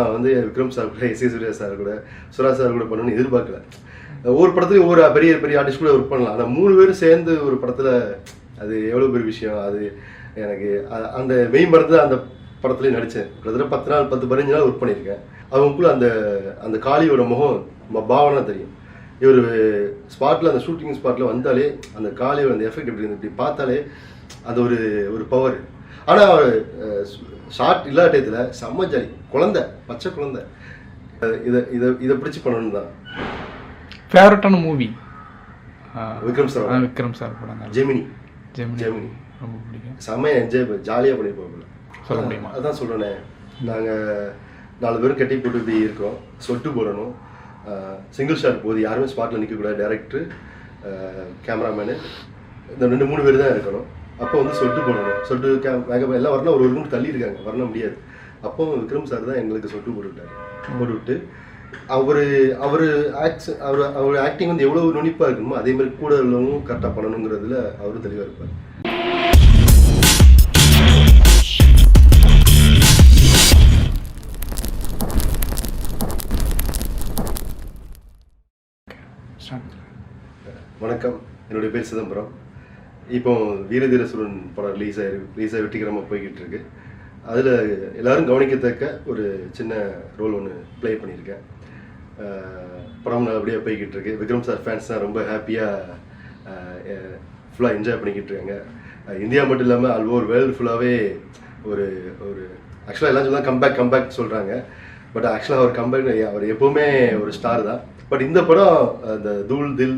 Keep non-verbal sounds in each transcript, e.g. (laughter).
நான் வந்து விக்ரம் சார் கூட எஸ் சூர்யா சார் கூட சுரா சார் கூட பண்ணணும்னு எதிர்பார்க்கல. ஒவ்வொரு படத்துலையும் ஒவ்வொரு பெரிய பெரிய ஆர்டிஸ்ட் கூட ஒர்க் பண்ணலாம். ஆனால் மூணு பேரும் சேர்ந்து ஒரு படத்தில் அது எவ்வளோ பெரிய விஷயம் அது எனக்கு அந்த மெயின் படத்தில் அந்த படத்துலையும் நடித்தேன் கிட்டத்தட்ட பத்து நாள் பத்து பதினஞ்சு நாள் ஒர்க் பண்ணியிருக்கேன். அவங்களுக்குள்ள அந்த அந்த காளியோட முகம் பாவனை தெரியும். இவர் ஸ்பாட்டில் அந்த ஷூட்டிங் ஸ்பாட்டில் வந்தாலே அந்த காளியோட அந்த எஃபெக்ட் எப்படி இருந்து இப்படி பார்த்தாலே அது ஒரு ஒரு பவர் ஆனால் ஷார்ட் இல்லாத டயத்தில் செம்ம ஜாலி. குழந்தை பச்சை குழந்தை. இதை இதை இதை பிடிச்சி பண்ணணும் தான். ஃபேவரட்டான movie Vikram sir Vikram sir படங்கள் ஜெமினி. ஜெமினி. ஜெமினி. ரொம்ப பிடிக்கும். செம்மையாக என்ஜாய் ஜாலியாக பண்ணியிருப்போம் சொல்ல முடியுமா? அதான் சொல்கிறேனே நாங்கள் நாலு பேரும் கட்டி போட்டு இப்படி இருக்கோம். சொட்டு போடணும். சிங்கிள் ஷாட் போகுது யாருமே ஸ்பாட்டில் நிற்கக்கூடாது டேரக்டர் கேமராமேனு இந்த ரெண்டு மூணு பேர் தான் இருக்கணும். அப்போ வந்து சொட்டு போடணும். சொட்டு மேக்கப் எல்லாம் வரணும் ஒரு ஒரு ரூம் தள்ளி இருக்காங்க வர முடியாது. அப்போ விக்ரம் சார் தான் எங்களுக்கு சொட்டு போட்டு விட்டாரு போட்டு விட்டு அவர் அவர் ஆக்ஸ் அவர் அவர் ஆக்டிங் வந்து எவ்வளோ நுனிப்பாக இருக்கணுமோ அதே மாதிரி கூட உள்ளவங்க கரெக்டாக பண்ணணுங்கிறதுல அவரும் தெளிவாக இருப்பார். வணக்கம். என்னுடைய பேர் சிதம்பரம். இப்போ வீரதீரசுரன் படம் ரிலீஸ் ஆகி ரிலீஸ் ஆகி வெற்றிகரமாக போய்கிட்டு இருக்கு அதில் எல்லாரும் கவனிக்கத்தக்க ஒரு சின்ன ரோல் ஒன்று ப்ளே பண்ணியிருக்கேன். படம் நல்லபடியாக போய்கிட்டு இருக்கு விக்ரம் சார் ஃபேன்ஸ்லாம் ரொம்ப ஹாப்பியாக ஃபுல்லாக என்ஜாய் பண்ணிக்கிட்டு இருக்காங்க இந்தியா மட்டும் இல்லாமல் ஆல் ஓவர் வேர்ல்டு ஃபுல்லாகவே ஒரு ஒரு ஆக்சுவலாக எல்லாம் சொல்லலாம் கம்பேக் கம்பேக் சொல்கிறாங்க பட் ஆக்சுவலாக அவர் கம்பேக் அவர் எப்போவுமே ஒரு ஸ்டார் தான். பட் இந்த படம் அந்த தூள் தில்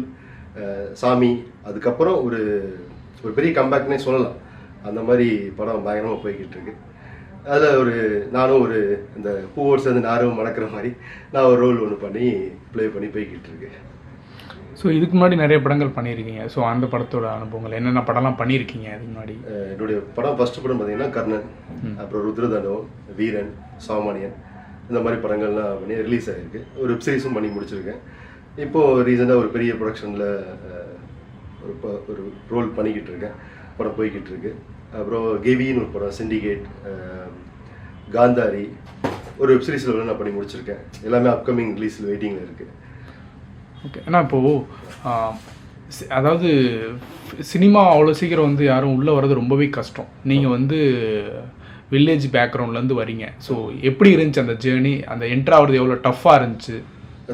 சாமி அதுக்கப்புறம் ஒரு ஒரு பெரிய கம்பேக்னே சொல்லலாம். அந்த மாதிரி படம் பயங்கரமாக போய்கிட்டு இருக்கு அதில் ஒரு நானும் ஒரு இந்த பூவோடு சேர்ந்து நாரும் மணக்கிற மாதிரி நான் ஒரு ரோல் ஒன்று பண்ணி ப்ளே பண்ணி போய்கிட்டு இருக்கு ஸோ இதுக்கு முன்னாடி நிறைய படங்கள் பண்ணியிருக்கீங்க. ஸோ அந்த படத்தோட அனுபவங்கள் என்னென்ன படம்லாம் பண்ணியிருக்கீங்க அதுக்கு முன்னாடி? என்னுடைய படம் ஃபர்ஸ்ட் படம் பார்த்தீங்கன்னா கர்ணன் அப்புறம் ருத்ரதாண்டவம் வீரன் சாமானியன் இந்த மாதிரி படங்கள்லாம் பண்ணி ரிலீஸ் ஆகிருக்கு ஒரு வெப் சீரிஸும் பண்ணி முடிச்சிருக்கேன். இப்போ ரீசெண்டாக ஒரு பெரிய ப்ரொடக்ஷனில் ஒரு ஒரு ரோல் பண்ணிக்கிட்டு இருக்கேன் படம் போய்கிட்டு இருக்கு அப்புறம் கெவின்னு ஒரு படம் சிண்டிகேட் காந்தாரி ஒரு வெப் சீரிஸில் நான் பண்ணி முடிச்சிருக்கேன். எல்லாமே அப்கமிங் ரிலீஸில் வெயிட்டிங்கில் இருக்குது ஓகே ஏன்னா இப்போது அதாவது சினிமா அவ்வளோ சீக்கிரம் வந்து யாரும் உள்ளே வர்றது ரொம்பவே கஷ்டம். நீங்கள் வந்து வில்லேஜ் பேக்ரவுண்ட்லேருந்து வரீங்க. ஸோ எப்படி இருந்துச்சு அந்த ஜேர்னி அந்த என்ட்ரு ஆகிறது எவ்வளோ டஃப்பாக இருந்துச்சு?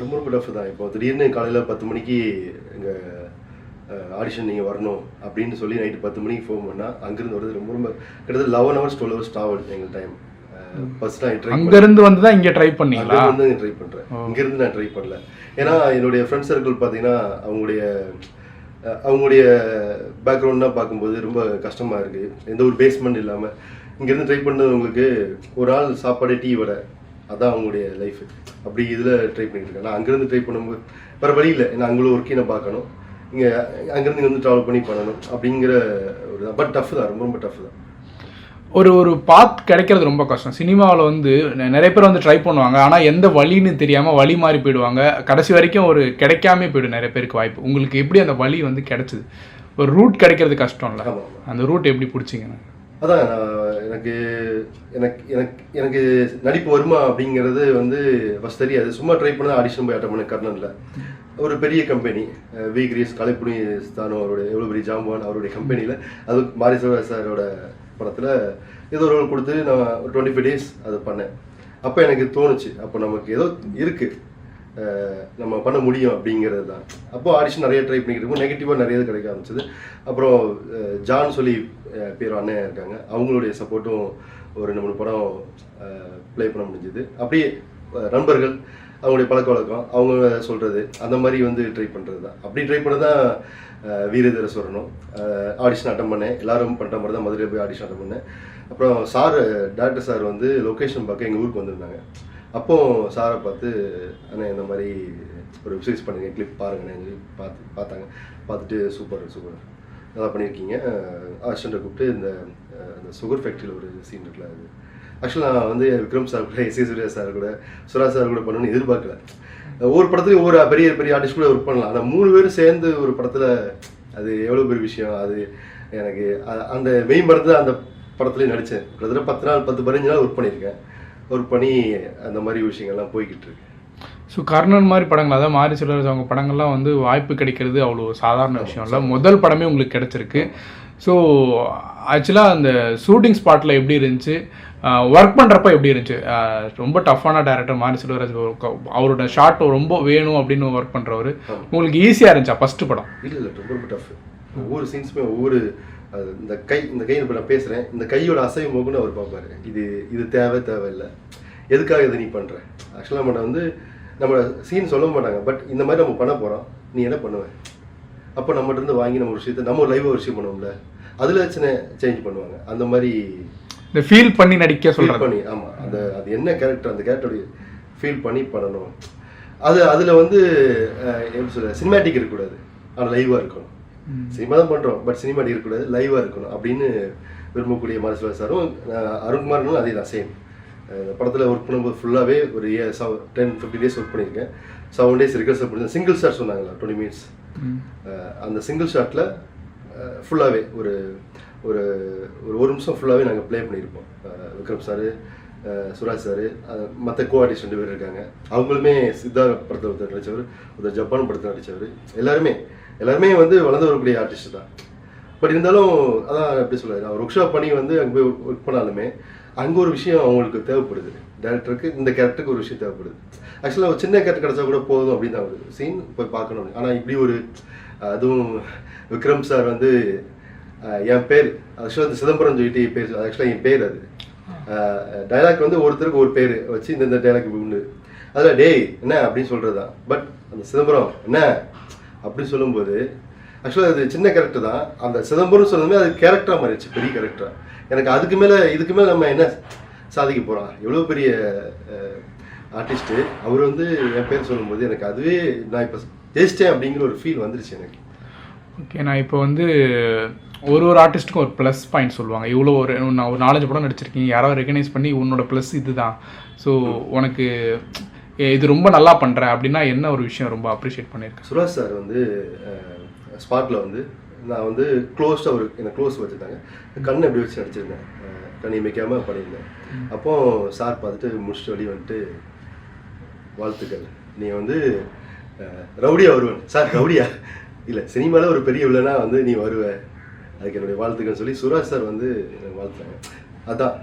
ரொம்ப ரொம்ப டஃப் தான். இப்போ திடீர்னு காலையில் பத்து மணிக்கு எங்கள் ஆடிஷன் நீங்கள் வரணும் அப்படின்னு சொல்லி நைட்டு பத்து மணிக்கு ஃபோன் பண்ணால் அங்கேருந்து வரது ரொம்ப ரொம்ப கிட்டத்தட்ட eleven hours twelve hours travel எங்கள் டைம் ஃபர்ஸ்ட் நான் ட்ரை அங்கேருந்து வந்து தான் இங்கே ட்ரை பண்ணீங்களா? வந்து ட்ரை பண்ணுறேன் இங்கேருந்து நான் ட்ரை பண்ணல. ஏன்னா என்னுடைய ஃப்ரெண்ட் சர்க்கிள் பார்த்தீங்கன்னா அவங்களுடைய அவங்களுடைய பேக்ரவுண்ட்லாம் பார்க்கும்போது ரொம்ப கஷ்டமாக இருக்குது எந்த ஒரு பேஸ்மெண்ட் இல்லாமல் இங்கேருந்து ட்ரை பண்ணவங்களுக்கு ஒரு நாள் சாப்பாடு டீ வடை. அதான் அவங்களுடைய லைஃப் அப்படி இதில் ட்ரை பண்ணிட்டு இருக்கேன் நான் அங்கேருந்து ட்ரை பண்ணும்போது வேறு வழி இல்லை. ஏன்னா அங்கே ஒர்க்கை நான் பார்க்கணும். இங்கே அங்கேருந்து இங்கே வந்து ட்ராவல் பண்ணி பண்ணணும் அப்படிங்கிற ஒரு பட் டஃப் தான் ரொம்ப ரொம்ப டஃப் தான். ஒரு ஒரு பாத் கிடைக்கிறது ரொம்ப கஷ்டம். சினிமாவில் வந்து நிறைய பேர் வந்து ட்ரை பண்ணுவாங்க. ஆனால் எந்த வழின்னு தெரியாமல் வழி மாறி போயிடுவாங்க. கடைசி வரைக்கும் ஒரு கிடைக்காம போயிடும் நிறைய பேருக்கு வாய்ப்பு. உங்களுக்கு எப்படி அந்த வழி வந்து கிடைச்சது? ஒரு ரூட் கிடைக்கிறது கஷ்டம்ல. ஆமாம் அந்த ரூட் எப்படி பிடிச்சிங்க? அதான் நான் எனக்கு எனக்கு எனக்கு எனக்கு நடிப்பு வருமா அப்படிங்கிறது வந்து ஃபஸ்ட் தெரியாது. சும்மா ட்ரை பண்ண ஆடிஷன் போய் அட்டன் பண்ண கர்ணனில். ஒரு பெரிய கம்பெனி வி கிரீஸ் கலைப்புனி ஸ்தானம் அவருடைய எவ்வளோ பெரிய ஜாம்பவான் அவருடைய கம்பெனியில் அது மாரிசோர சாரோட படத்தில் ஏதோ ஒரு ரோல் கொடுத்து நான் ஒரு டுவெண்ட்டி ஃபைவ் டேஸ் அதை பண்ணேன். அப்போ எனக்கு தோணுச்சு. அப்போ நமக்கு ஏதோ இருக்குது நம்ம பண்ண முடியும் அப்படிங்கிறது தான். அப்போது ஆடிஷன் நிறைய ட்ரை பண்ணிக்கிட்டு நெகட்டிவாக நிறைய இது கிடைக்க ஆரம்பிச்சது. அப்புறம் ஜான் சொல்லி பேர் அண்ணன் இருக்காங்க. அவங்களுடைய சப்போர்ட்டும் ஒரு ரெண்டு மூணு படம் ப்ளே பண்ண முடிஞ்சது. அப்படியே நண்பர்கள் அவங்களுடைய பழக்க வழக்கம் அவங்க சொல்கிறது அந்த மாதிரி வந்து ட்ரை பண்ணுறது தான். அப்படி ட்ரை பண்ண தான் வீரதீர சொல்லணும் ஆடிஷன் அட்டன் பண்ணேன். எல்லாரும் பண்ணுற மாதிரி தான் மதுரை போய் ஆடிஷன் அட்டன் பண்ணேன். அப்புறம் சார் டேரக்டர் சார் வந்து லொக்கேஷன் பார்க்க எங்கள் ஊருக்கு வந்திருந்தாங்க. அப்போ சாரை பார்த்து அண்ணே இந்த மாதிரி ஒரு வெப்சீரிஸ் பண்ணுங்க கிளிப் பாருங்கண்ணே சொல்லி பார்த்து பார்த்தாங்க. பார்த்துட்டு சூப்பர் சூப்பர். நல்லா பண்ணியிருக்கீங்க. ஆஷன்ட்டை கூப்பிட்டு இந்த அந்த இந்த சுகர் ஃபேக்ட்ரியில் ஒரு சீன் இருக்குல்ல அது. ஆக்சுவலாக நான் வந்து விக்ரம் சார் கூட எஸ் சூர்யா சார் கூட சுரா சார் கூட பண்ணணும்னு எதிர்பார்க்கல. ஒவ்வொரு படத்துலையும் ஒவ்வொரு பெரிய பெரிய ஆர்டிஸ்ட் கூட ஒர்க் பண்ணலாம். ஆனால் மூணு பேரும் சேர்ந்து ஒரு படத்தில் அது எவ்வளோ பெரிய விஷயம் அது எனக்கு அந்த மெயின் படத்தில் அந்த படத்துலேயும் நடித்தேன். கிட்டத்தட்ட பத்து நாள் பத்து பதினஞ்சு நாள் ஒர்க் பண்ணியிருக்கேன். ஒர்க் பண்ணி அந்த மாதிரி விஷயங்கள்லாம் போய்கிட்டு இருக்கு. ஸோ கர்ணன் மாதிரி படங்கள் அதாவது மாரி செல்வராஜ் அவங்க படங்கள்லாம் வந்து வாய்ப்பு கிடைக்கிறது அவ்வளோ சாதாரண விஷயம் இல்லை முதல் படமே உங்களுக்கு கிடைச்சிருக்கு. ஸோ ஆக்சுவலாக அந்த ஷூட்டிங் ஸ்பாட்டில் எப்படி இருந்துச்சு? ஒர்க் பண்ணுறப்ப எப்படி இருந்துச்சு? ரொம்ப டஃப்பான டேரக்டர் மாரி செல்வராஜ் அவரோட ஷார்ட் ரொம்ப வேணும் அப்படின்னு ஒர்க் பண்ணுறவர் உங்களுக்கு ஈஸியாக இருந்துச்சா ஃபஸ்ட்டு படம்? இல்லை இல்லை ரொம்ப ரொம்ப டஃப் ஒவ்வொரு சீன்ஸுமே ஒவ்வொரு அது இந்த கை இந்த கை இப்போ நான் பேசுகிறேன் இந்த கையோட அசைவு போகுன்னு அவர் பார்ப்பாரு. இது இது தேவை தேவையில்லை. எதுக்காக இதை நீ பண்ணுற ஆக்சுவலாக நம்ம வந்து நம்ம சீன் சொல்ல மாட்டாங்க. பட் இந்த மாதிரி நம்ம பண்ண போகிறோம் நீ என்ன பண்ணுவ? அப்போ நம்மகிட்ட இருந்து வாங்கி நம்ம ஒரு விஷயத்தை நம்ம லைவாக ஒரு விஷயம் பண்ணுவோம்ல. அதில் சின்ன சேஞ்ச் பண்ணுவாங்க. அந்த மாதிரி இந்த ஃபீல் பண்ணி நடிக்க ஃபீல் சொல்கிறது பண்ணி ஆமாம் அந்த அது என்ன கேரக்டர் அந்த கேரக்டருடைய ஃபீல் பண்ணி பண்ணணும். அது அதில் வந்து எப்படி சொல்ல சினிமேட்டிக் இருக்கக்கூடாது. ஆனால் லைவாக இருக்கணும். சினிமா தான் பண்ணுறோம் பட் சினிமாட்டிக் இருக்கக்கூடாது லைவாக இருக்கணும் அப்படின்னு விரும்பக்கூடிய மாரஸ்வர சாரும் அருண்குமாரனும் அதே தான் சேம் படத்தில் ஒர்க் பண்ணும்போது ஃபுல்லாகவே ஒரு டென் ஃபிஃப்டி டேஸ் ஒர்க் பண்ணியிருக்கேன். செவன் டேஸ் ரிகர்சல் பண்ணி சிங்கிள் ஷாட் சொன்னாங்களா டுவெண்ட்டி மினிட்ஸ் அந்த சிங்கிள் ஷாட்டில் ஃபுல்லாகவே ஒரு ஒரு ஒரு ஒரு நிமிஷம் ஃபுல்லாகவே நாங்கள் ப்ளே பண்ணியிருப்போம். விக்ரம் சார் சுராஜ் சார் மற்ற கோ ஆர்டிஸ்ட் ரெண்டு பேர் இருக்காங்க. அவங்களுமே சித்தா படத்தில் ஒருத்தர் நடித்தவர் ஒருத்தர் ஜப்பான் படத்தில் நடித்தவர் எல்லாருமே எல்லாருமே வந்து வளர்ந்து வரக்கூடிய ஆர்டிஸ்ட் தான். பட் இருந்தாலும் அதான் எப்படி சொல்லுவார் நான் ஒர்க் ஷாப் பண்ணி வந்து அங்கே போய் ஒர்க் பண்ணாலுமே அங்கே ஒரு விஷயம் அவங்களுக்கு தேவைப்படுது. டேரக்டருக்கு இந்த கேரக்டருக்கு ஒரு விஷயம் தேவைப்படுது. ஆக்சுவலாக ஒரு சின்ன கேரக்டர் கிடச்சா கூட போதும் அப்படின்னு தான் வருது. சீன் போய் பார்க்கணும் ஆனால் இப்படி ஒரு அதுவும் விக்ரம் சார் வந்து என் பேர் ஆக்சுவலாக சிதம்பரம் சொல்லிட்டு பேர் ஆக்சுவலாக என் பேர் அது. டைலாக் வந்து ஒருத்தருக்கு ஒரு பேர் வச்சு இந்த டைலாக் உண்டு. அதில் டேய் என்ன? அப்படின்னு சொல்கிறது தான் பட் அந்த சிதம்பரம் என்ன? அப்படின்னு சொல்லும்போது ஆக்சுவலாக அது சின்ன கேரக்டர் தான். அந்த சிதம்பரம் சொன்னதுமே அது கேரக்டராக மாறிடுச்சு பெரிய கேரக்டராக எனக்கு அதுக்கு மேலே இதுக்கு மேலே நம்ம என்ன சாதிக்க போகிறோம் எவ்வளோ பெரிய ஆர்டிஸ்ட்டு அவர் வந்து என் பேர் சொல்லும்போது எனக்கு அதுவே நான் இப்போ ஜெயிச்சிட்டேன் அப்படிங்கிற ஒரு ஃபீல் வந்துருச்சு எனக்கு. ஓகே நான் இப்போ வந்து ஒரு ஒரு ஆர்டிஸ்ட்டுக்கும் ஒரு ப்ளஸ் பாயிண்ட் சொல்லுவாங்க. இவ்வளோ ஒரு நான் ஒரு நாலஞ்சு படம் நடிச்சிருக்கீங்க யாராவது ரெகனைஸ் பண்ணி உன்னோட ப்ளஸ் இதுதான். ஸோ உனக்கு இது ரொம்ப நல்லா பண்ணுற அப்படின்னா என்ன ஒரு விஷயம் ரொம்ப அப்ரிஷியேட் பண்ணியிருக்கேன் சுராஜ் சார் வந்து ஸ்பாட்டில் வந்து நான் வந்து க்ளோஸ்டாக ஒரு என்னை க்ளோஸ் வச்சுருந்தாங்க. கண்ணை எப்படி வச்சு நடிச்சிருந்தேன். கண்ணை வைக்காமல் பண்ணியிருந்தேன். அப்போ சார் பார்த்துட்டு முடிச்சுட்டு வெளியே வந்துட்டு வாழ்த்துக்கள். நீ வந்து ரவுடியா வருவன். சார் ரவுடியா? (laughs) இல்லை சினிமாவில் ஒரு பெரிய வில்லனா வந்து நீ வருவ. அதுக்கு என்னுடைய வாழ்த்துக்கள் சொல்லி சுராஜ் சார் வந்து எனக்கு வாழ்த்தாங்க அதான்.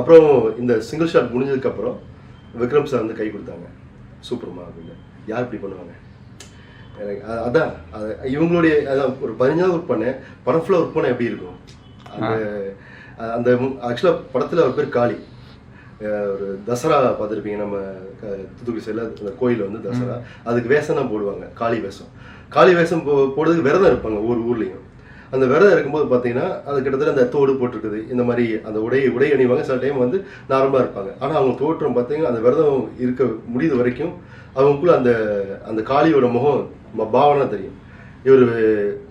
அப்புறம் இந்த சிங்கிள் ஷாட் முடிஞ்சதுக்கப்புறம் விக்ரம் சார் வந்து கை கொடுத்தாங்க. சூப்பர்மா அப்படின்னு. யார் இப்படி பண்ணுவாங்க? எனக்கு அதான். அது இவங்களுடைய அதான் ஒரு பதினஞ்சாவது ஒர்க் பண்ணேன். படம் ஃபுல்லாக ஒர்க் பண்ண எப்படி இருக்கும்? அந்த அந்த ஆக்சுவலாக படத்தில் ஒரு பேர் காளி. ஒரு தசரா பார்த்துருப்பீங்க நம்ம தூத்துக்குடி சைடில் அந்த கோயில் வந்து தசரா. அதுக்கு வேஷம் தான் போடுவாங்க. காளி வேஷம். காளி வேஷம் போ போடுறதுக்கு விரதம் இருப்பாங்க ஒவ்வொரு ஊர்லேயும். அந்த விரதம் இருக்கும்போது பார்த்தீங்கன்னா அது கிட்டத்தட்ட அந்த தோடு போட்டிருக்குது. இந்த மாதிரி அந்த உடை உடை அணிவாங்க. சில டைம் வந்து நார்மலாக இருப்பாங்க. ஆனால் அவங்க தோற்றம் பார்த்தீங்கன்னா அந்த விரதம் இருக்க முடியுது வரைக்கும் அவங்களுக்குள்ள அந்த அந்த காளியோட முகம் பாவனை தெரியும். இவர்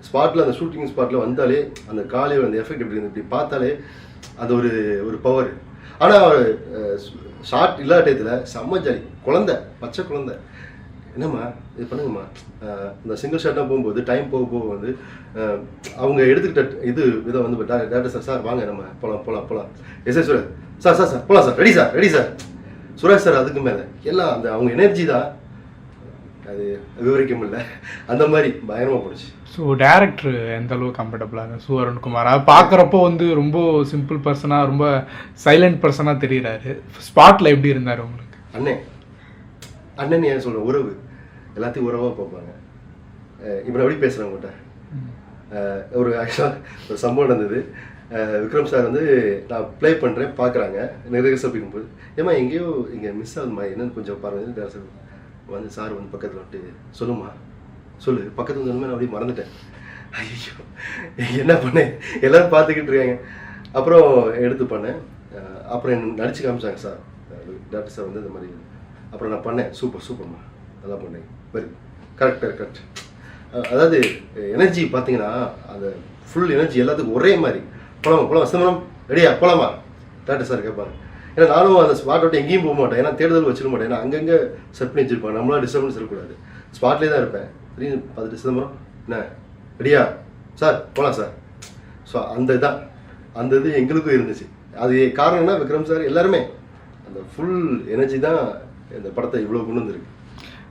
ஸ்பாட்டில் அந்த ஷூட்டிங் ஸ்பாட்டில் வந்தாலே அந்த காளியோட அந்த எஃபெக்ட் எப்படி இருந்து இப்படி பார்த்தாலே அது ஒரு ஒரு பவர் ஆனால் ஷார்ட் இல்லாத டயத்தில் செம்ம ஜாலி குழந்தை பச்சை குழந்தை. என்னம்மா? இது பண்ணுங்கம்மா. இந்த சிங்கிள் ஷாட்டாக போகும்போது டைம் போக போக வந்து அவங்க எடுத்துக்கிட்ட இது இதை வந்து டேரக்டர் சார் சார் வாங்க நம்ம போகலாம் போகலாம் போகலாம் yes sir Suresh sir sir sir போகலாம் sir ready sir ready sir Suresh sir அதுக்கு மேலே. எல்லாம் அந்த அவங்க எனர்ஜி தான். அது விவரிக்க முடியல. அந்த மாதிரி பயங்கரமாக போடுச்சு ஸோ டேரக்டர் எந்த அளவுக்கு கம்ஃபர்டபுளாக சு அருண்குமார் அதை பார்க்குறப்போ வந்து ரொம்ப சிம்பிள் பர்சனாக ரொம்ப சைலண்ட் பர்சனாக தெரியுறாரு. ஸ்பாட்டில் எப்படி இருந்தார் உங்களுக்கு? அண்ணன் அண்ணன் ஏன் சொல்கிறேன் உறவு. எல்லாத்தையும் உறவாக பார்ப்பாங்க. இப்படி நான் எப்படி பேசுகிறேன் உங்கள்கிட்ட ஒரு ஆக்சுவலாக ஒரு சம்பவம் நடந்தது. விக்ரம் சார் வந்து நான் ப்ளே பண்ணுறேன் பார்க்குறாங்க. நிறைய போது ஏமா எங்கேயோ இங்கே மிஸ் ஆகுதுமா என்னன்னு கொஞ்சம் பாருங்க. வந்து சார் வந்து பக்கத்தில் வந்துட்டு சொல்லுமா சொல்லு. பக்கத்தில் வந்து நான் அப்படியே மறந்துட்டேன். ஐயோ என்ன பண்ணேன் எல்லாரும் பார்த்துக்கிட்டு இருக்காங்க. அப்புறம் எடுத்து பண்ணேன். அப்புறம் நடிச்சு காமிச்சாங்க சார் டாக்டர் சார் வந்து இந்த மாதிரி அப்புறம் நான் பண்ணேன். சூப்பர் சூப்பர்மா நல்லா பண்ணேன். வெரி கரெக்ட் கரெக்ட் அதாவது எனர்ஜி பார்த்தீங்கன்னா அந்த ஃபுல் எனர்ஜி எல்லாத்துக்கும் ஒரே மாதிரி. போலாமா போலாமா சிதம்பரம் ரெடியா போலாமா? டாக்டர் சார் கேட்பாங்க ஏன்னா நானும் அந்த ஸ்பாட் விட்டு எங்கேயும் போக மாட்டேன். ஏன்னா தேடுதல் வச்சிட மாட்டேன். ஏன்னா அங்கங்கே செட் பண்ணி வச்சிருப்பாங்க. நம்மளாம் டிஸ்டர்பன்ஸ் இருக்கக்கூடாது ஸ்பாட்லேயே தான் இருப்பேன். திடீர்னு பார்த்துட்டு சிதம்பரம் என்ன? ரெடியா சார் போகலாம் சார் ஸோ அந்த இதான். அந்த இது எங்களுக்கும் இருந்துச்சு. அது காரணம்னா விக்ரம் சார் எல்லாருமே. அந்த ஃபுல் எனர்ஜி தான் இந்த படத்தை இவ்வளோ கொண்டு வந்திருக்கு.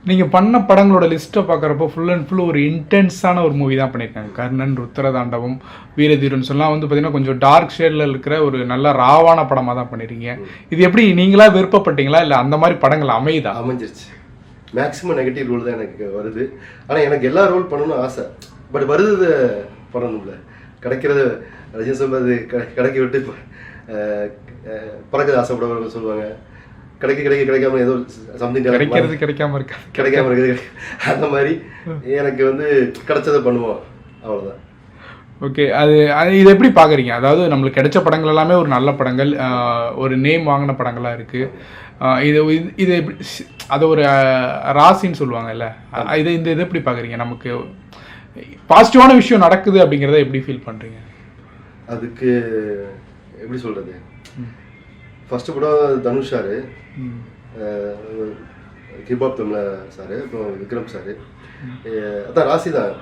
நீங்க பண்ண படங்களோட லிஸ்ட்டை பார்க்குறப்போ ஃபுல் அண்ட் ஃபுல் ஒரு இன்டென்ஸான ஒரு மூவி தான் பண்ணியிருக்காங்க. கர்ணன் ருத்ரதாண்டவம் வீரதீரன் சொல்லலாம் வந்து பார்த்தீங்கன்னா கொஞ்சம் டார்க் ஷேடில் இருக்கிற ஒரு நல்ல ராவான படமாக தான் பண்ணியிருக்கீங்க. இது எப்படி நீங்களா விருப்பப்பட்டீங்களா? இல்லை அந்த மாதிரி படங்கள் அமையுதா? அமைஞ்சிருச்சு. மேக்ஸிமம் நெகட்டிவ் ரோல் தான் எனக்கு வருது. ஆனால் எனக்கு எல்லா ரோல் பண்ணணும்னு ஆசை. பட் வருது பண்ணணும்ல. கிடைக்கிறத ரஜினி சொல்றது க- கிடைக்க விட்டு இப்போ பறக்க ஆசைப்படுறவங்க சொல்லுவாங்க. கிடைக்க கிடைக்க கிடைக்காம ஏதோ சம்திங் கிடைக்கிறது கிடைக்காம இருக்கா? கிடைக்காம இருக்குது. அந்த மாதிரி எனக்கு வந்து கிடைச்சதை பண்ணுவோம். அவ்வளோதான் ஓகே அது இது எப்படி பார்க்குறீங்க? அதாவது நம்மளுக்கு கிடைச்ச படங்கள் எல்லாமே ஒரு நல்ல படங்கள் ஒரு நேம் வாங்கின படங்களாக இருக்குது இது இது- எப்படி அது ஒரு ராசின்னு சொல்லுவாங்கல்ல. இது இந்த இது எப்படி பார்க்குறீங்க? நமக்கு பாசிட்டிவான விஷயம் நடக்குது அப்படிங்கிறத எப்படி ஃபீல் பண்ணுறீங்க அதுக்கு எப்படி சொல்றது? ஃபர்ஸ்ட் படம் தனுஷ் சாரு கிபாப் தமிழ சாரு அப்புறம் விக்ரம் சாரு அதான் ராசி தான்.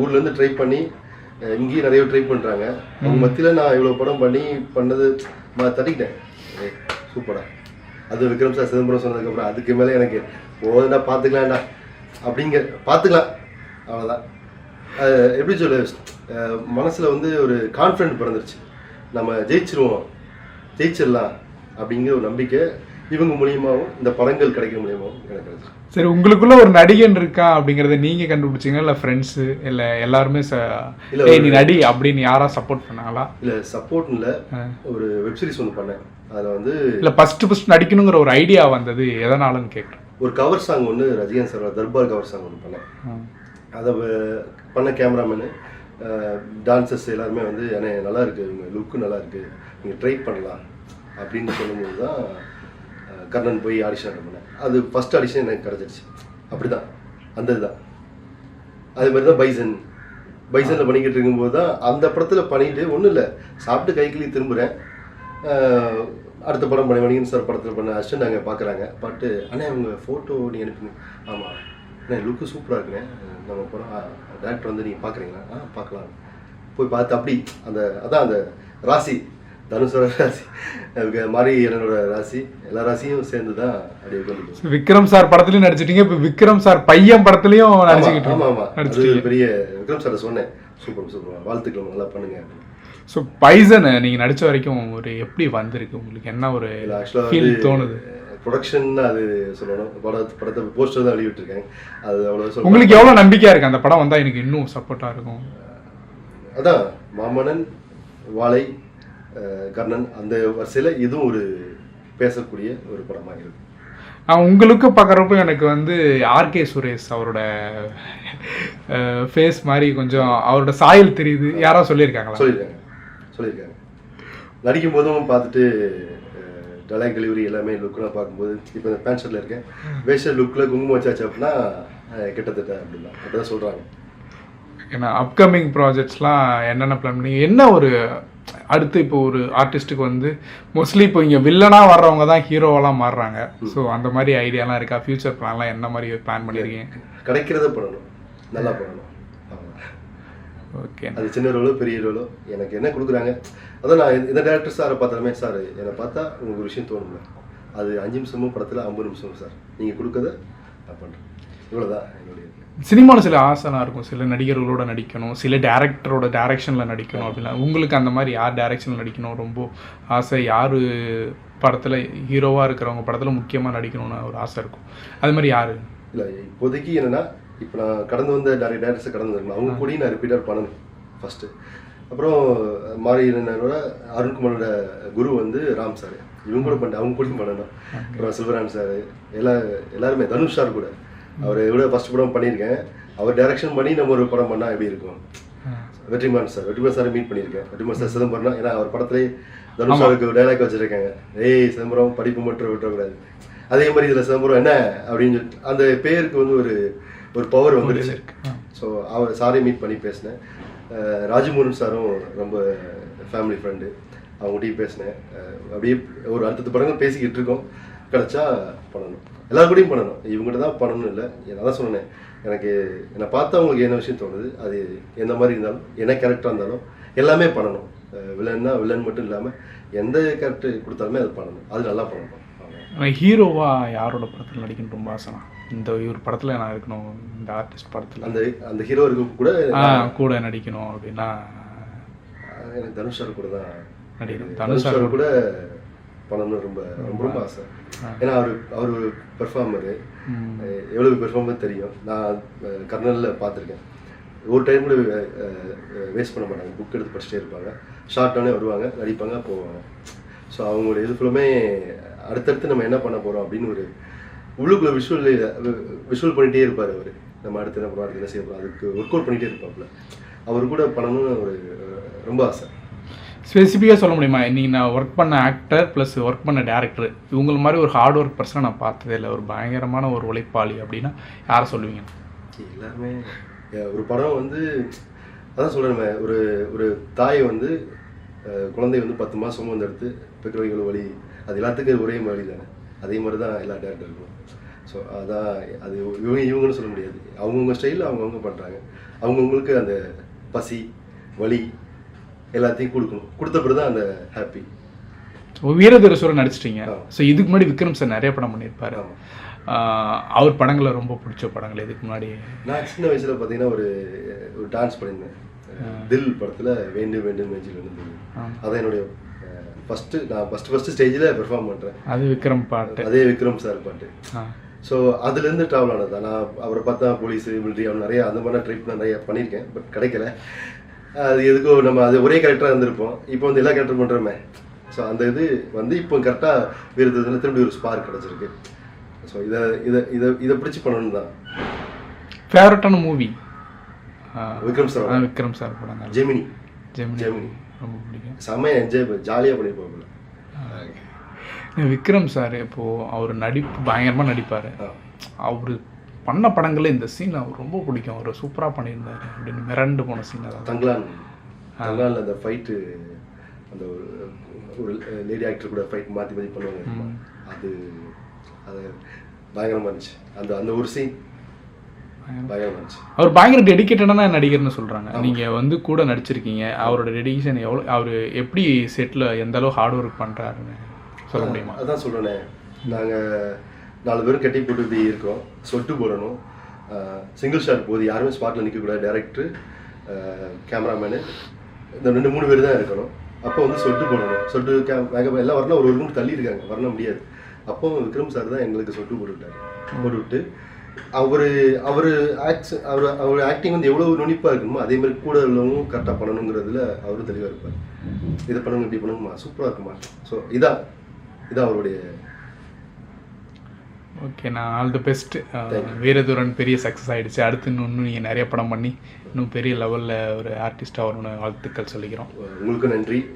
ஊர்ல இருந்து ட்ரை பண்ணி இங்கேயும் நிறைய ட்ரை பண்றாங்க. அவங்க மத்தியில நான் இவ்வளவு படம் பண்ணி பண்ணது தட்டிக்கிட்டேன். சூப்பரா அது விக்ரம் சார் சிதம்பரம் சொன்னதுக்கப்புறம் அதுக்கு மேலே எனக்கு போதுடா பார்த்துக்கலாம்டா. அப்படிங்க பார்த்துக்கலாம். அவ்வளோதான் எப்படி சொல்ல மனசுல வந்து ஒரு கான்ஃபிடென்ட் பிறந்துருச்சு. நம்ம ஜெயிச்சிருவோம். ஜெயிச்சிடலாம் அப்படிங்கிற ஒரு நம்பிக்கை இவங்க மூலியமாவும் இந்த படங்கள் கிடைக்க மூலியமாவும் எனக்கு சரி உங்களுக்குள்ள ஒரு நடிகன் இருக்கா அப்படிங்கறத நீங்க கண்டுபிடிச்சீங்க இல்ல ஃப்ரெண்ட்ஸ் இல்ல எல்லாருமே இல்ல, நீ நடி அப்படின்னு யாரா சப்போர்ட் பண்ணாங்களா? இல்ல சப்போர்ட்ல ஒரு வெப் சீரிஸ் ஒன்று பண்ணேன். அதில் வந்து இல்ல ஃபர்ஸ்ட் ஃபர்ஸ்ட் நடிக்கணுங்கிற ஒரு ஐடியா வந்தது. எதனாலன்னு கேக்குறேன். ஒரு கவர் சாங் ஒன்று Rajinikanth sir Darbar cover song ஒன்று பண்ணேன். அதை பண்ண கேமராமேனு டான்சர்ஸ் எல்லாருமே வந்து அண்ணே நல்லா இருக்கு. இவங்க லுக்கு நல்லா இருக்கு. நீங்கள் ட்ரை பண்ணலாம். அப்படின்னு சொல்லும்போது தான் கர்ணன் போய் ஆடிஷன் அட்டன் பண்ணேன் அது ஃபஸ்ட் ஆடிஷன் எனக்கு கிடச்சிருச்சு அப்படிதான். அந்த இதுதான் அது மாதிரி தான் பைசன். பைசனில் பண்ணிக்கிட்டு இருக்கும்போது தான் அந்த படத்தில் பண்ணிட்டு ஒன்றும் இல்லை. சாப்பிட்டு கைக்கிளி திரும்புகிறேன் அடுத்த படம் பண்ணி மணிகன் சார் படத்தில் பண்ண அசிஸ்டன்ட் நாங்கள் பார்க்குறாங்க பட்டு அண்ணே உங்கள் ஃபோட்டோ நீ அனுப்புங்க. ஆமாம் அண்ணே லுக்கு சூப்பராக இருக்குண்ணே. நம்ம படம் டேரக்டர் வந்து நீங்கள் பார்க்குறீங்களா ஆ பார்க்கலாம் போய் பார்த்து அப்படி அந்த அதான் அந்த ராசி. தனுஷோட ராசி. அதுக்கு மாதிரி என்னோட ராசி. எல்லா ராசியும் சேர்ந்து தான் அப்படியே உட்காந்து விக்ரம் சார் படத்துலயும் நடிச்சிட்டீங்க. இப்ப விக்ரம் சார் பையன் படத்துலயும் நடிச்சுக்கிட்டு ஆமா ஆமா. அது பெரிய விக்ரம் சார் சொன்னேன். Super super. வாழ்த்துக்கள் நல்லா பண்ணுங்க. ஸோ பைசன் நீங்க நடிச்ச வரைக்கும் ஒரு எப்படி வந்திருக்கு? உங்களுக்கு என்ன ஒரு ஃபீல் தோணுது? ப்ரொடக்ஷன் அது சொல்லணும். படத்தை படத்தை போஸ்டர் தான் வெளியிட்டிருக்கேன். அது அவ்வளோ உங்களுக்கு எவ்வளவு நம்பிக்கையா இருக்கு? அந்த படம் வந்தா எனக்கு இன்னும் சப்போர்ட்டா இருக்கும். அதான் மாமன்னன் வாழை கர்ணன் அந்த வரிசையில இதுவும் ஒரு பேசக்கூடிய ஒரு படமாக இருக்கு. நான் உங்களுக்கு பார்க்குறப்போ எனக்கு வந்து ஆர்கே சுரேஷ் அவரோட ஃபேஸ் மாதிரி கொஞ்சம் அவரோட சாயல் தெரியுது. யாரோ சொல்லியிருக்காங்களா? சொல்லியிருக்காங்க. சொல்லியிருக்காங்க. நடிக்கும் போதும் பார்த்துட்டு டலாக் டெலிவரி எல்லாமே லுக்கெலாம் பார்க்கும்போது இப்போ இந்த பேண்ட் ஷர்ட்டில் இருக்கேன். வேஷர் லுக்கில் குங்குமம் வச்சாச்சு அப்படின்னா கிட்டத்தட்ட அப்படிதான். அப்படிதான் சொல்கிறாங்க ஏன்னா அப்கமிங் ப்ராஜெக்ட்ஸ்லாம் என்னென்ன பிளான் பண்ணி என்ன ஒரு அடுத்து இப்போ ஒரு ஆர்டிஸ்ட்டுக்கு வந்து மோஸ்ட்லி இப்போ இங்கே வில்லனாக வர்றவங்க தான் ஹீரோவெல்லாம் மாறுறாங்க ஸோ அந்த மாதிரி ஐடியாலாம் இருக்கா? ஃபியூச்சர் பிளான்லாம் என்ன மாதிரி பிளான் பண்ணியிருக்கீங்க கிடைக்கிறத பண்ணணும். நல்லா பண்ணணும். ஓகே அது சின்ன ரோலோ பெரிய ரோலோ எனக்கு என்ன கொடுக்குறாங்க? அதான் நான் இந்த- இந்த டேரக்டர் சாரை பார்த்தாலுமே சார் என்னை பார்த்தா உங்களுக்கு ஒரு விஷயம் தோணும்ல. அது அஞ்சு நிமிஷமும் படத்தில் ஐம்பது நிமிஷமும் சார். நீங்கள் கொடுக்கறத நான் பண்ணுறேன் இவ்வளோதான். சினிமாவில் சில ஆசைலாம் இருக்கும். சில நடிகர்களோட நடிக்கணும். சில டேரக்டரோட டைரக்ஷனில் நடிக்கணும் அப்படிலாம். உங்களுக்கு அந்த மாதிரி யார் டைரக்ஷனில் நடிக்கணும்? ரொம்ப ஆசை. யார் படத்தில் ஹீரோவாக இருக்கிறவங்க படத்தில் முக்கியமாக நடிக்கணும்னு ஒரு ஆசை இருக்கும். அது மாதிரி யார்? இல்லை இப்போதைக்கு என்னன்னா இப்போ நான் கடந்து வந்த நிறைய டேரக்டர்ஸ் கடந்து வரணும் அவங்க கூடயும் நான் ரிப்பீட்டாக பண்ணணும் ஃபஸ்ட்டு அப்புறம் மாரி என்னோட அருண்குமாரோட குரு வந்து ராம் சார். இவங்க கூட பண்ண அவங்க கூடயும் பண்ணணும். அப்புறம் சிவரான் சார். எல்லா எல்லாருமே. தனுஷ் சார் கூட. அவர் விட ஃபர்ஸ்ட் படம் பண்ணியிருக்கேன். அவர் டைரக்ஷன் பண்ணி நம்ம ஒரு படம் பண்ணால் எப்படி இருக்கும்? Vetrimaaran sir Vetrimaaran sir meet பண்ணியிருக்கேன். வெற்றிமாறன் சார் சிதம்பரம் ஏன்னா அவர் படத்துலேயே தனுஷ் சாருக்கு டைலாக் வச்சிருக்காங்க. ஏய் சிதம்பரம் படிப்பு மட்டும் விட்டுறக்கூடாது. அதே மாதிரி இதில் சிதம்பரம் என்ன? அப்படின்னு சொல்லிட்டு அந்த பேருக்கு வந்து ஒரு ஒரு பவர் வந்துருச்சு. ஸோ அவர் சாரையும் மீட் பண்ணி பேசினேன். ராஜமோகன் சாரும் ரொம்ப ஃபேமிலி ஃப்ரெண்டு அவங்ககிட்டயும் பேசினேன். அப்படியே ஒரு அடுத்தடுத்த படங்கள் பேசிக்கிட்டு இருக்கோம். கிடைச்சா பண்ணணும். எல்லாரும் கூடயும் பண்ணணும். இவங்ககிட்ட தான் பண்ணணும் இல்லை. நான் தான் சொன்னேன். எனக்கு என்னை பார்த்தா அவங்களுக்கு என்ன விஷயம் தோணுது அது எந்த மாதிரி இருந்தாலும் என்ன கேரக்டராக இருந்தாலும் எல்லாமே பண்ணணும். வில்லன்னா வில்லன் மட்டும் இல்லாமல் எந்த கேரக்டர் கொடுத்தாலுமே அது பண்ணணும். அது நல்லா பண்ணணும். ஹீரோவாக யாரோட படத்தில் நடிக்கணும்னு ரொம்ப ஆசைண்ணா இந்த இவர் படத்தில் நான் இருக்கணும் இந்த ஆர்டிஸ்ட் படத்தில். அந்த அந்த ஹீரோ இருக்க கூட கூட நடிக்கணும் அப்படின்னா எனக்கு தனுஷ் சார் கூட தான் நடிக்கணும். தனுஷ் சார் கூட பண்ணணும்னு ரொம்ப ரொம்ப ரொம்ப ஆசை. ஏன்னா அவர் அவர் ஒரு பெர்ஃபார்மரு. எவ்வளவு பெர்ஃபார்மர் தெரியும். நான் கர்னலில் பார்த்துருக்கேன். ஒரு டைம் கூட வேஸ்ட் பண்ண மாட்டாங்க. புக் எடுத்து படிச்சுட்டே இருப்பாங்க. ஷார்ட்டானே வருவாங்க நடிப்பாங்க போவாங்க. ஸோ அவங்களோட இது ஃபுல்லுமே அடுத்தடுத்து நம்ம என்ன பண்ண போகிறோம் அப்படின்னு ஒரு உள்ளுக்குள்ள விஷுவல் விஷுவல் பண்ணிகிட்டே இருப்பார் அவர். நம்ம அடுத்து என்ன பண்ணுறோம் அடுத்து என்ன செய்ய போகிறோம் அதுக்கு ஒர்க் அவுட் பண்ணிகிட்டே இருப்பாப்புல. அவர் கூட பண்ணணும்னு ஒரு ரொம்ப ஆசை. ஸ்பெசிஃபிக்காக சொல்ல முடியுமா? நீங்கள் நான் ஒர்க் பண்ண ஆக்டர் ப்ளஸ் ஒர்க் பண்ண டேரக்டர் இவங்கள மாதிரி ஒரு ஹார்ட் ஒர்க் பர்சனை நான் பார்த்ததே இல்லை. ஒரு பயங்கரமான ஒரு உழைப்பாளி அப்படின்னா யாரை சொல்லுவீங்க? எல்லாருமே ஒரு படம் வந்து அதான் சொல்கிறேன் ஒரு ஒரு தாய் வந்து குழந்தை வந்து பத்து மாதம் வந்து எடுத்து பெற்றோர்கள் வழி அது எல்லாத்துக்கும் ஒரே மாதிரி தானே. அதே மாதிரி தான் எல்லா டேரக்டருக்கும் ஸோ அதான் அது இவங்க இவங்கன்னு சொல்ல முடியாது. அவங்கவுங்க ஸ்டைலில் அவங்கவுங்க பண்ணுறாங்க அவங்கவுங்களுக்கு அந்த பசி வலி எல்லாத்தையும் கொடுக்கணும். கொடுத்த பிறகு தான் அந்த ஹாப்பி வீரதீரசுரன் நடிச்சிட்டீங்க. ஆ. ஸோ இதுக்கு முன்னாடி விக்ரம் சார் நிறைய படம் பண்ணியிருப்பாரு. அவர் படங்களை ரொம்ப பிடிச்ச படங்கள் இதுக்கு முன்னாடி. நான் சின்ன வயசுல பார்த்தீங்கன்னா ஒரு ஒரு டான்ஸ் பண்ணியிருந்தேன். தில் படத்துல வேண்டும் வேண்டும் நெஞ்சில் இருந்தது. அதான் என்னுடைய ஃபர்ஸ்ட் நான் ஃபர்ஸ்ட் ஃபர்ஸ்ட் ஸ்டேஜில் பெர்ஃபார்ம் பண்றேன். அது விக்ரம் பாட்டு. அதே விக்ரம் சார் பாட்டு. ஸோ அதுலேருந்து ட்ராவல் ஆனது நான் அவரை பார்த்தா போலீஸ் மிலிட்ரி அவன் நிறைய அந்த மாதிரி ட்ரை நிறைய பண்ணியிருக்கேன் பட் கிடைக்கல. அது எதுக்கோ நம்ம அது ஒரே கேரக்டராக இருந்திருப்போம். இப்போ வந்து எல்லா கேரக்டர் பண்ணுறோமே ஸோ அந்த இது வந்து இப்போ கரெக்டாக வீரத்தில் திரும்பி ஒரு ஸ்பார்க் கிடச்சிருக்கு. ஸோ இதை இதை இதை இதை பிடிச்சி பண்ணணும் தான். ஃபேவரட்டான movie Vikram sir Vikram sir படங்கள் ஜெமினி. ஜெமினி. ஜெமினி. ரொம்ப பிடிக்கும். செம்மையா என்ஜாய் ஜாலியாக பண்ணியிருப்பாப்புல விக்ரம் சார் இப்போ அவர் நடிப்பு பயங்கரமாக நடிப்பார். அவர் பண்ண படங்கள்ல இந்த சீன் அவர் ரொம்ப பிடிக்கும். அவர் சூப்பராக பண்ணியிருந்தாரு. அப்படின்னு மிரண்டு போன சீன் அதான். தங்கலான். தங்கலான்ல அந்த ஃபைட்டு அந்த ஒரு லேடி ஆக்டர் கூட ஃபைட் மாற்றி மாற்றி பண்ணுவாங்க? அது அது பயங்கரமா இருந்துச்சு. அந்த அந்த ஒரு சீன் அவர் பயங்கர டெடிக்கேட்டடான நடிகர்னு சொல்கிறாங்க நீங்கள் வந்து கூட நடிச்சிருக்கீங்க. அவரோட டெடிகேஷன் எவ்வளோ அவர் எப்படி செட்டில் எந்த அளவு ஹார்ட் ஒர்க் பண்ணுறாருன்னு சொல்ல முடியுமா? அதான் சொல்றேனே. நாங்க நாலு பேரும் கட்டி போட்டு இப்படி இருக்கோம். சொட்டு போடணும். சிங்கிள் ஷாட் போகுது யாருமே ஸ்பாட்டில் நிற்கக்கூடாது டேரக்டரு கேமராமேனு இந்த ரெண்டு மூணு பேர் தான் இருக்கணும். அப்போ வந்து சொட்டு போடணும். சொட்டு கே வேக எல்லாம் வரணும். ஒரு ஒரு மூணு தள்ளி இருக்காங்க. வர முடியாது. அப்போ விக்ரம் சார் தான் எங்களுக்கு சொட்டு போட்டு போட்டுவிட்டு போட்டு விட்டு அவர் அவர் ஆக்ஸ் அவர் அவர் ஆக்டிங் வந்து எவ்வளோ நுனிப்பாக இருக்கணுமோ அதே மாதிரி கூட உள்ளவங்களும் கரெக்டாக பண்ணணுங்கிறதுல அவரும் தெளிவாக இருப்பார். இதை பண்ணுங்க இப்படி பண்ணுங்கம்மா. சூப்பராக இருக்குமா ஸோ இதான். இதான் அவருடைய ஓகே நான் ஆல் தி பெஸ்ட் வீரதுரன் பெரிய சக்ஸஸ் ஆயிடுச்சு. அடுத்து இன்னும் நீங்கள் நிறைய படம் பண்ணி இன்னும் பெரிய லெவலில் ஒரு ஆர்டிஸ்டாக வரணும்னு வாழ்த்துக்கள் சொல்லிக்கிறோம். உங்களுக்கும் நன்றி.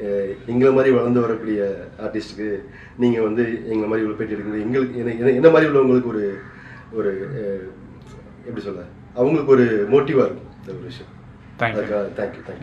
எங்களை மாதிரி வளர்ந்து வரக்கூடிய ஆர்டிஸ்ட்டுக்கு நீங்கள் வந்து எங்களை மாதிரி இவ்வளோ பேட்டி எடுக்கிறது எங்களுக்கு என்ன- மாதிரி உள்ளவங்களுக்கு ஒரு ஒரு எப்படி சொல்ல? அவங்களுக்கு ஒரு மோட்டிவாக இருக்கும் இந்த ஒரு விஷயம். Thank you thank you thank you